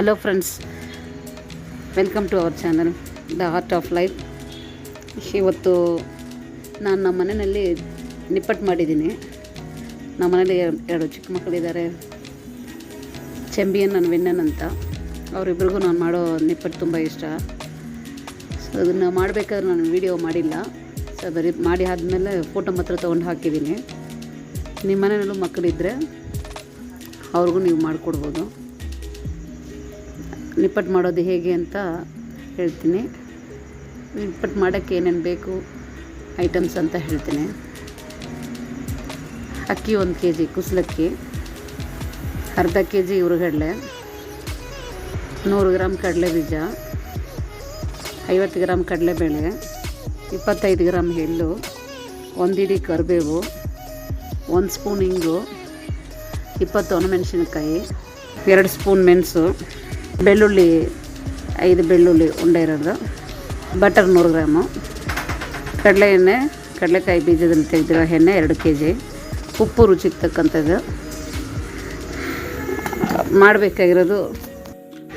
Hello friends welcome to our channel the art of life ಇವತ್ತು ನಾನು ನಮ್ಮ ಮನೆಯಲ್ಲಿ ನಿಪ್ಪಟ್ಟು ಮಾಡಿದ್ದೀನಿ. ನಮ್ಮ ಮನೇಲಿ ಎರಡು ಚಿಕ್ಕ ಮಕ್ಕಳಿದ್ದಾರೆ. ಚೆಂಬಿಯನ್ ನನ್ನ ವೆನ್ನನ್ ಅಂತ. ಅವರಿಬ್ರಿಗೂ ನಾನು ಮಾಡೋ ನಿಪ್ಪಟ್ಟು ತುಂಬ ಇಷ್ಟ. ಸೊ ಅದನ್ನು ಮಾಡಬೇಕಾದ್ರೆ ನಾನು ವೀಡಿಯೋ ಮಾಡಿಲ್ಲ. ಸೊ ಬರೀ ಮಾಡಿ ಆದಮೇಲೆ ಫೋಟೋ ಮಾತ್ರ ತೊಗೊಂಡು ಹಾಕಿದ್ದೀನಿ. ನಿಮ್ಮ ಮನೆಯಲ್ಲೂ ಮಕ್ಕಳಿದ್ದರೆ ಅವ್ರಿಗೂ ನೀವು ಮಾಡಿಕೊಡ್ಬೋದು. ನಿಪ್ಪಟ್ಟು ಮಾಡೋದು ಹೇಗೆ ಅಂತ ಹೇಳ್ತೀನಿ. ನಿಪ್ಪಟ್ಟು ಮಾಡೋಕ್ಕೆ ಏನೇನು ಬೇಕು, ಐಟಮ್ಸ್ ಅಂತ ಹೇಳ್ತೀನಿ. ಅಕ್ಕಿ ಒಂದು ಕೆ ಜಿ ಕುಸಲಕ್ಕಿ ಅರ್ಧ ಕೆ ಜಿ ಹುರುಗಡ್ಲೆ, ನೂರು ಗ್ರಾಮ್ ಕಡಲೆ ಬೀಜ, ಐವತ್ತು ಗ್ರಾಮ್ ಕಡಲೆಬೇಳೆ, ಇಪ್ಪತ್ತೈದು ಗ್ರಾಮ್ ಎಳ್ಳು, ಒಂದು ಇಡೀ ಕರಿಬೇವು, ಒಂದು ಸ್ಪೂನ್ ಇಂಗು ಇಪ್ಪತ್ತು ಒಣಮೆಣಸಿನ್ಕಾಯಿ ಎರಡು ಸ್ಪೂನ್ ಮೆಣಸು. ಬೆಳ್ಳುಳ್ಳಿ, ಐದು ಬೆಳ್ಳುಳ್ಳಿ ಉಂಡೆ ಇರೋದು. ಬಟರ್ ನೂರು ಗ್ರಾಮು. ಕಡಲೆ ಎಣ್ಣೆ, ಕಡಲೆಕಾಯಿ ಬೀಜದಲ್ಲಿ ತೆಗೆದಿರೋ ಎಣ್ಣೆ ಎರಡು ಕೆ ಜಿ ಉಪ್ಪು ರುಚಿಗೆ ತಕ್ಕಂಥದ್ದು. ಮಾಡಬೇಕಾಗಿರೋದು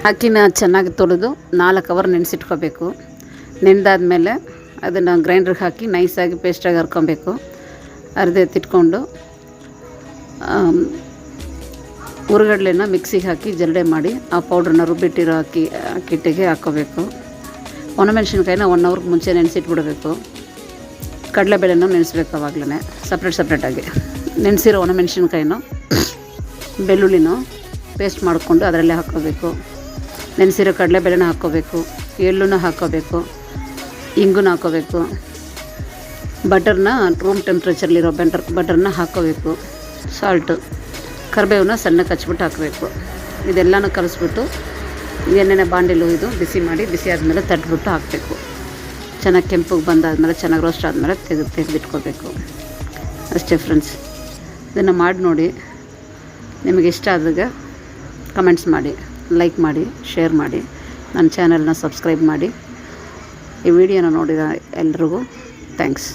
ಅಕ್ಕಿನ ಚೆನ್ನಾಗಿ ತೊಳೆದು ನಾಲ್ಕು ಅವರ್ ನೆನೆಸಿಟ್ಕೋಬೇಕು. ನೆನೆದಾದ್ಮೇಲೆ ಅದನ್ನು ಗ್ರೈಂಡ್ರಿಗೆ ಹಾಕಿ ನೈಸಾಗಿ ಪೇಸ್ಟಾಗಿ ಹರ್ಕೊಬೇಕು ಅರ್ಧ ಎತ್ತಿಟ್ಕೊಂಡು ಹುರುಗಡ್ಲೆನ ಮಿಕ್ಸಿಗೆ ಹಾಕಿ ಜರಡೆ ಮಾಡಿ ಆ ಪೌಡ್ರನ್ನ ರುಬ್ಬಿಟ್ಟಿರೋ ಅಕ್ಕಿ ಅಕ್ಕಿಟ್ಟಿಗೆ ಹಾಕ್ಕೋಬೇಕು ಒಣಮೆಣ್ಸಿನ್ಕಾಯಿನ ಒನ್ ಅವ್ರಿಗೆ ಮುಂಚೆ ನೆನೆಸಿಟ್ಬಿಡಬೇಕು. ಕಡಲೆಬೇಳೆನೂ ನೆನೆಸ್ಬೇಕು ಅವಾಗಲೇ ಸಪ್ರೇಟ್ ಸಪ್ರೇಟಾಗಿ ನೆನೆಸಿರೋ ಒಣಮೆಣ್ಸಿನ್ಕಾಯಿನೂ ಬೆಳ್ಳುಳ್ಳಿನೂ ಪೇಸ್ಟ್ ಮಾಡಿಕೊಂಡು ಅದರಲ್ಲೇ ಹಾಕ್ಕೋಬೇಕು ನೆನೆಸಿರೋ ಕಡಲೆಬೇಳೆನ ಹಾಕ್ಕೋಬೇಕು ಎಳ್ಳುನೂ ಹಾಕ್ಕೋಬೇಕು ಇಂಗುನ ಹಾಕ್ಕೋಬೇಕು ಬಟರ್ನ ರೂಮ್ ಟೆಂಪ್ರೇಚರ್ಲಿರೋ ಬೆಂಟರ್, ಬಟರ್ನ ಹಾಕೋಬೇಕು ಸಾಲ್ಟು ಕರಿಬೇವನ್ನ ಸಣ್ಣಕ್ಕೆ ಹಚ್ಬಿಟ್ಟು ಹಾಕಬೇಕು. ಇದೆಲ್ಲನೂ ಕಲಿಸ್ಬಿಟ್ಟು ಎಣ್ಣೆನೆ ಬಾಂಡಿಲು ಇದು ಬಿಸಿ ಮಾಡಿ ಬಿಸಿ ಆದಮೇಲೆ ತಟ್ಬಿಟ್ಟು ಹಾಕಬೇಕು. ಚೆನ್ನಾಗಿ ಕೆಂಪಗೆ ಬಂದಾದಮೇಲೆ ಚೆನ್ನಾಗಿ ರೋಸ್ಟ್ ಆದಮೇಲೆ ತೆಗೆದು ತೆಗೆದಿಟ್ಕೋಬೇಕು. ಅಷ್ಟೇ ಫ್ರೆಂಡ್ಸ್ ಇದನ್ನು ಮಾಡಿ ನೋಡಿ. ನಿಮಗೆ ಇಷ್ಟ ಆದಾಗ ಕಮೆಂಟ್ಸ್ ಮಾಡಿ ಲೈಕ್ ಮಾಡಿ ಶೇರ್ ಮಾಡಿ, ನನ್ನ ಚಾನಲ್ನ ಸಬ್ಸ್ಕ್ರೈಬ್ ಮಾಡಿ. ಈ ವಿಡಿಯೋನ ನೋಡಿದ ಎಲ್ರಿಗೂ ಥ್ಯಾಂಕ್ಸ್